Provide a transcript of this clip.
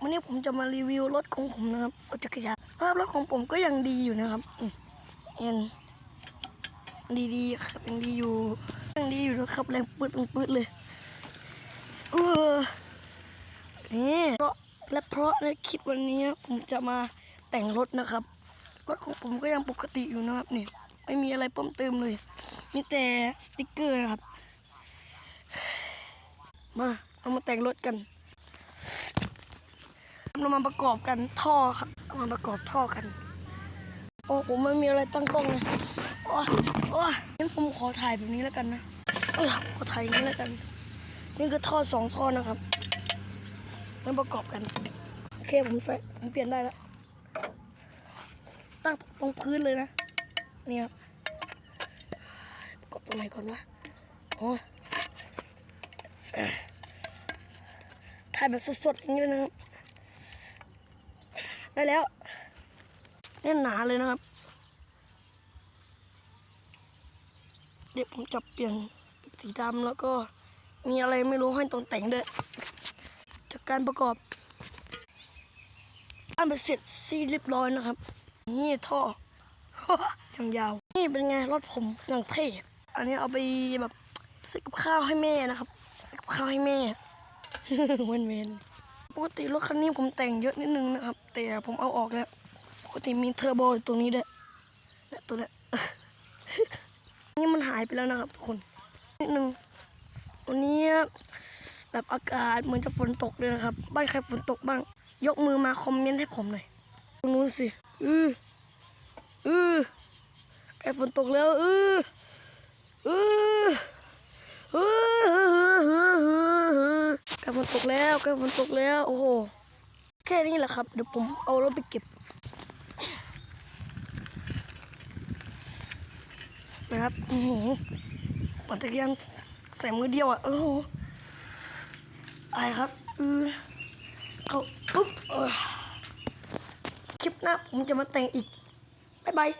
วันนี้ผมจะมารีวิวรถของผมนะครับรถจักรยานภาพรถของผมก็ยังดีอยู่นะครับเอ็นดีๆครับยังดีอยู่ยังดีอยู่นะครับแรงปืดปืดเลยเออนี่เพราะและเพราะในคลิปวันนี้ผมจะมาแต่งรถนะครับรถของผมก็ยังปกติอยู่นะครับนี่ไม่มีอะไรเพิ่มเติมเลย มีแต่สติกเกอร์นะครับ มา เอามาแต่งรถกัน เรามาประกอบกันท่อครับมาประกอบท่อกัน โอ้ผมไม่มีอะไรตั้งกล้องเลยโอ้โอ้งั้นผมขอถ่ายแบบนี้แล้วกันนะเออขอถ่ายอย่างนี้แล้วกัน นี่คือท่อสองท่อนะครับมาประกอบกันโอเคผมใส่ผมเปลี่ยนได้แล้วตั้งตรงพื้นเลยนะนี่ครับประกอบตรงไหนก่อนวะโอ๋อถ่ายแบบสดๆอย่างนี้นะครับ ได้แล้วแน่นหนาเลยนะครับ เดี๋ยวผมจะเปลี่ยนสีดำแล้วก็มีอะไรไม่รู้ให้ตรงแต่งด้วยจากการประกอบ อันเป็นเสร็จซีเรียบร้อยนะครับ นี่ท่ออย่างยาว นี่เป็นไงรถผมอย่างเท่อันนี้เอาไปแบบซื้อกับข้าวให้แม่นะครับซื้อกับข้าวให้แม่เวนเวน ปกติรถคันนี้ผมแต่งเยอะนิดนึงนะครับ แต่ผมเอาออกแล้วปกติมีเทอร์โบอยู่ตรงนี้ด้วยและตัวนี้นี่มันหายไปแล้วนะครับทุกคนนิดนึงวันนี้แบบอากาศเหมือนจะฝนตกเลยนะครับ บ้านใครฝนตกบ้าง ยกมือมาคอมเมนต์ให้ผมหน่อยตรงนู้นสิ อืออือใกล้ฝนตกแล้ว อืออ ใกล้ฝ นตกแล้วใกล้ฝนตกแล้ว โอ้โห แค่นี้แหละครับ เดี๋ยวผมเอารถไปเก็บนะครับโอ้โหปั่นจักรยานใส่มือเดียวอะโอ้โหไอายครับเออเอาปุ๊บคลิปหน้าผมจะมาแต่งอีก บ๊ายบาย